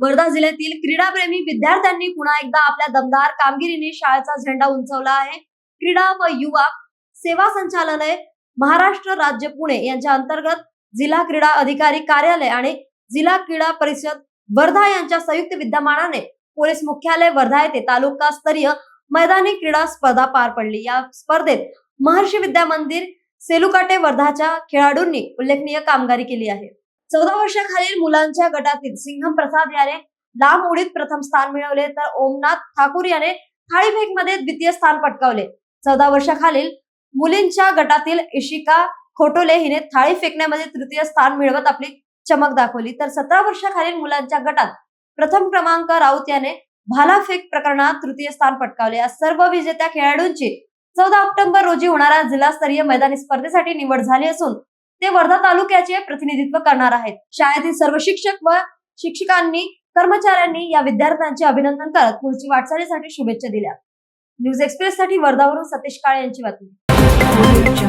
वर्धा जिल्ह्यातील क्रीडाप्रेमी विद्यार्थ्यांनी पुन्हा एकदा आपल्या दमदार कामगिरीने शाळेचा झेंडा उंचावला आहे. क्रीडा व युवा सेवा संचालनालय महाराष्ट्र राज्य पुणे यांच्या अंतर्गत जिल्हा क्रीडा अधिकारी कार्यालय आणि जिल्हा क्रीडा परिषद वर्धा यांच्या संयुक्त विद्यमानाने पोलीस मुख्यालय वर्धा येथे तालुका स्तरीय मैदानी क्रीडा स्पर्धा पार पडली. या स्पर्धेत महर्षी विद्या मंदिर सेलुकाटे वर्धाच्या खेळाडूंनी उल्लेखनीय कामगिरी केली आहे. चौदा वर्षाखालील मुलांच्या गटातील सिंघम प्रसाद याने लांब उडीत प्रथम स्थान मिळवले. तर ओमनाथ ठाकूर याने थाळीफेकमध्ये द्वितीय स्थान पटकावले. चौदा वर्षाखालील मुलींच्या गटातील इशिका खोटोले हिने थाळी फेकण्यामध्ये तृतीय स्थान मिळवत आपली चमक दाखवली. तर सतरा वर्षाखालील मुलांच्या गटात प्रथम क्रमांक राऊत याने भालाफेक प्रकरणात तृतीय स्थान पटकावले. या सर्व विजेत्या खेळाडूंची चौदा ऑक्टोबर रोजी होणाऱ्या जिल्हास्तरीय मैदानी स्पर्धेसाठी निवड झाली असून ते वर्धा तालुक्याचे प्रतिनिधित्व करणार आहेत. शाळेतील सर्व शिक्षक व शिक्षकांनी कर्मचाऱ्यांनी या विद्यार्थ्यांचे अभिनंदन करत पुढची वाटचालीसाठी शुभेच्छा दिल्या. न्यूज एक्सप्रेस साठी वर्धावरून सतीश काळे यांची बातमी.